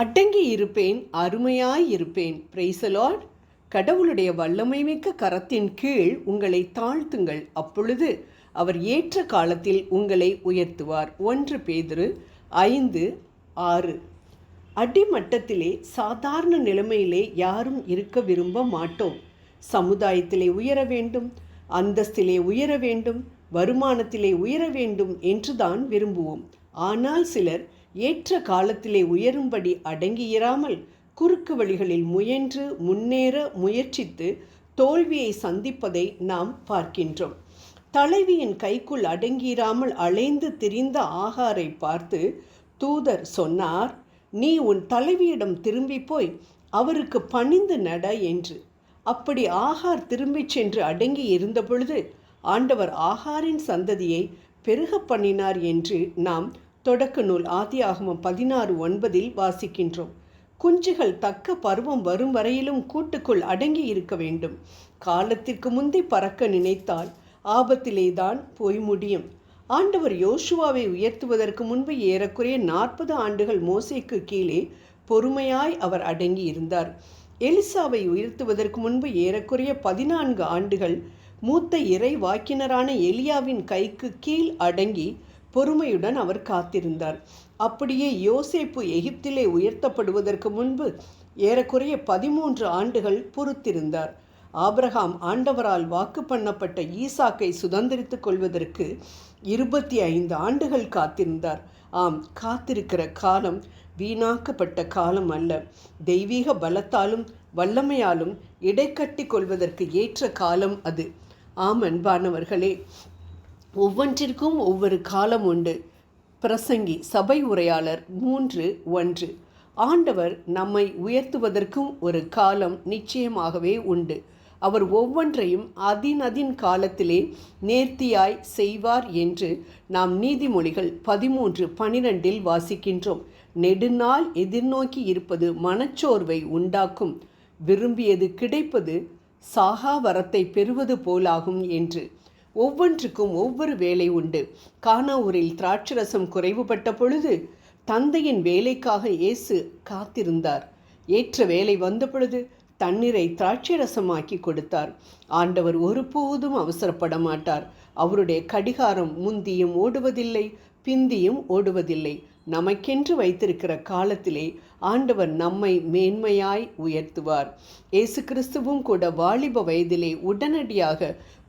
அடங்கி இருப்பேன் அருமையாய் இருப்பேன் பிரைசலாட் கடவுளுடைய வல்லமை மிக்க கரத்தின் கீழ் உங்களை தாழ்த்துங்கள். அப்பொழுது அவர் ஏற்ற காலத்தில் உங்களை உயர்த்துவார். ஒன்று பேதிரு ஐந்து ஆறு. அடிமட்டத்திலே சாதாரண நிலைமையிலே யாரும் இருக்க விரும்ப மாட்டோம். சமுதாயத்திலே உயர வேண்டும் அந்தஸ்திலே உயர வேண்டும் வருமானத்திலே உயர வேண்டும் என்றுதான் விரும்புவோம். ஆனால் சிலர் ஏற்ற காலத்திலே உயரும்படி அடங்கியிராமல் குறுக்கு வழிகளில் முயன்று முன்னேற முயற்சித்து தோல்வியை சந்திப்பதை நாம் பார்க்கின்றோம். தலைவியின் கைக்குள் அடங்கியிராமல் அலைந்து திரிந்த ஆகாரை பார்த்து தூதர் சொன்னார் நீ உன் தலைவியிடம் திரும்பி போய் அவருக்கு பணிந்து நட என்று. அப்படி ஆகார் திரும்பிச் சென்று அடங்கி இருந்தபொழுது ஆண்டவர் ஆகாரின் சந்ததியை பெருக பண்ணினார் என்று நாம் தொடக்க நூல் ஆதியாகமம் பதினாறு ஒன்பதில் வாசிக்கின்றோம். குஞ்சுகள் தக்க பருவம் வரும் வரையிலும் கூட்டுக்குள் அடங்கி இருக்க வேண்டும். காலத்திற்கு முந்தி பறக்க நினைத்தால் ஆபத்திலேதான் போய் முடியும். ஆண்டவர் யோசுவாவை உயர்த்துவதற்கு முன்பு ஏறக்குறைய நாற்பது ஆண்டுகள் மோசைக்கு கீழே பொறுமையாய் அவர் அடங்கி இருந்தார். எலிசாவை உயர்த்துவதற்கு முன்பு ஏறக்குறைய பதினான்கு ஆண்டுகள் மூத்த இறை வாக்கினரான எலியாவின் கைக்கு கீழ் அடங்கி பொறுமையுடன் அவர் காத்திருந்தார். அப்படியே யோசேப்பு எகிப்திலே உயர்த்தப்படுவதற்கு முன்பு ஏறக்குறைய பதிமூன்று ஆண்டுகள் பொறுத்திருந்தார். ஆபிரகாம் ஆண்டவரால் வாக்கு பண்ணப்பட்ட ஈசாக்கை சுதந்திரித்துக் கொள்வதற்கு இருபத்தி ஐந்து ஆண்டுகள் காத்திருந்தார். ஆம் காத்திருக்கிற காலம் வீணாக்கப்பட்ட காலம் அல்ல. தெய்வீக பலத்தாலும் வல்லமையாலும் இடைக்கட்டி கொள்வதற்கு ஏற்ற காலம் அது. ஆம் அன்பானவர்களே ஒவ்வொன்றிற்கும் ஒவ்வொரு காலம் உண்டு. பிரசங்கி சபை உரையாளர் மூன்று ஒன்று. ஆண்டவர் நம்மை உயர்த்துவதற்கும் ஒரு காலம் நிச்சயமாகவே உண்டு. அவர் ஒவ்வொன்றையும் அதினதின் காலத்திலே நேர்த்தியாய் செய்வார் என்று நாம் நீதிமொழிகள் பதிமூன்று பனிரெண்டில் வாசிக்கின்றோம். நெடுநாள் எதிர்நோக்கி இருப்பது மனச்சோர்வை உண்டாக்கும். விரும்பியது கிடைப்பது சாகா வரத்தை பெறுவது போலாகும் என்று. ஒவ்வொன்றுக்கும் ஒவ்வொரு வேலை உண்டு. கானாவூரில் திராட்சரசம் குறைவுபட்ட பொழுது தந்தையின் வேலைக்காக இயேசு காத்திருந்தார். ஏற்ற வேலை வந்த பொழுது தண்ணீரை திராட்சரசமாக்கி கொடுத்தார். ஆண்டவர் ஒருபோதும் அவசரப்பட மாட்டார். அவருடைய கடிகாரம் முந்தியும் ஓடுவதில்லை பிந்தியும் ஓடுவதில்லை. நமக்கென்று வைத்திருக்கிற காலத்திலே ஆண்டவர் நம்மை மேன்மையாய் உயர்த்துவார். இயேசு கிறிஸ்துவும் கூட வாலிப வயதிலே உடனடியாக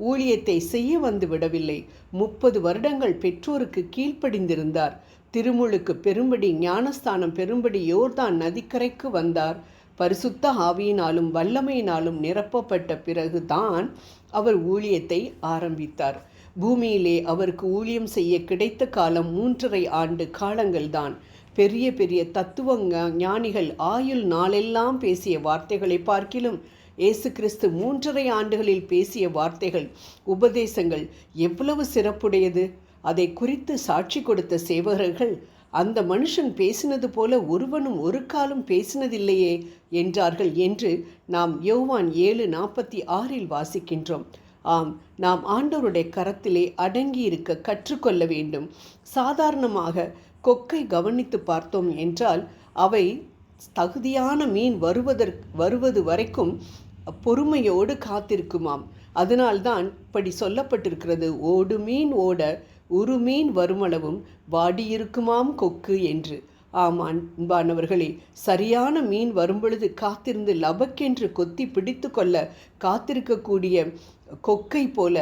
ஊழியத்தை செய்ய வந்து விடவில்லை. முப்பது வருடங்கள் பெற்றோருக்கு கீழ்ப்படிந்திருந்தார். திருமுழுக்கு பெரும்படி ஞானஸ்தானம் பெரும்படி யோர்தான் நதிக்கரைக்கு வந்தார். பரிசுத்த ஆவியினாலும் வல்லமையினாலும் நிரப்பப்பட்ட பிறகுதான் அவர் ஊழியத்தை ஆரம்பித்தார். பூமியிலே அவருக்கு ஊழியம் செய்ய கிடைத்த காலம் மூன்றரை ஆண்டு காலங்கள்தான். பெரிய பெரிய தத்துவ ஞானிகள் ஆயுள் நாளெல்லாம் பேசிய வார்த்தைகளை பார்க்கிலும் இயேசு கிறிஸ்து மூன்றரை ஆண்டுகளில் பேசிய வார்த்தைகள் உபதேசங்கள் எவ்வளவு சிறப்புடையது. அதை குறித்து சாட்சி கொடுத்த சேவகர்கள் அந்த மனுஷன் பேசினது போல ஒருவனும் ஒரு காலம் பேசினதில்லையே என்றார்கள் என்று நாம் யோவான் ஏழு நாற்பத்தி ஆறில் வாசிக்கின்றோம். ஆம் நாம் ஆண்டவருடைய கரத்திலே அடங்கி இருக்க கற்றுக்கொள்ள வேண்டும். சாதாரணமாக கொக்கை கவனித்து பார்த்தோம் என்றால் அவை தகுதியான மீன் வருவதற்கு வருவது வரைக்கும் பொறுமையோடு காத்திருக்குமாம். அதனால்தான் இப்படி சொல்லப்பட்டிருக்கிறது ஓடு மீன் ஓட உரு மீன் வருமளவும் வாடியிருக்குமாம் கொக்கு என்று. ஆம் அன்பானவர்களே சரியான மீன் வரும்பொழுது காத்திருந்து லபக்கென்று கொத்தி பிடித்து கொள்ள காத்திருக்கக்கூடிய கொக்கை போல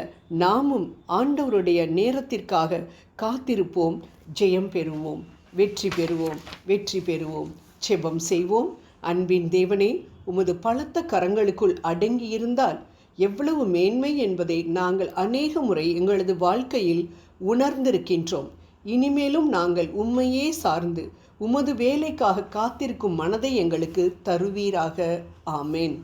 நாமும் ஆண்டவருடைய நேரத்திற்காக காத்திருப்போம் ஜெயம் பெறுவோம் வெற்றி பெறுவோம் வெற்றி பெறுவோம் செபம் செய்வோம். அன்பின் தேவனே உமது பலத்த கரங்களுக்குள் அடங்கியிருந்தால் எவ்வளவு மேன்மை என்பதை நாங்கள் அநேக முறை எங்களது வாழ்க்கையில் உணர்ந்திருக்கின்றோம். இனிமேலும் நாங்கள் உண்மையே சார்ந்து உமது வேலைக்காக காத்திருக்கும் மனதை எங்களுக்கு தருவீராக. ஆமேன்.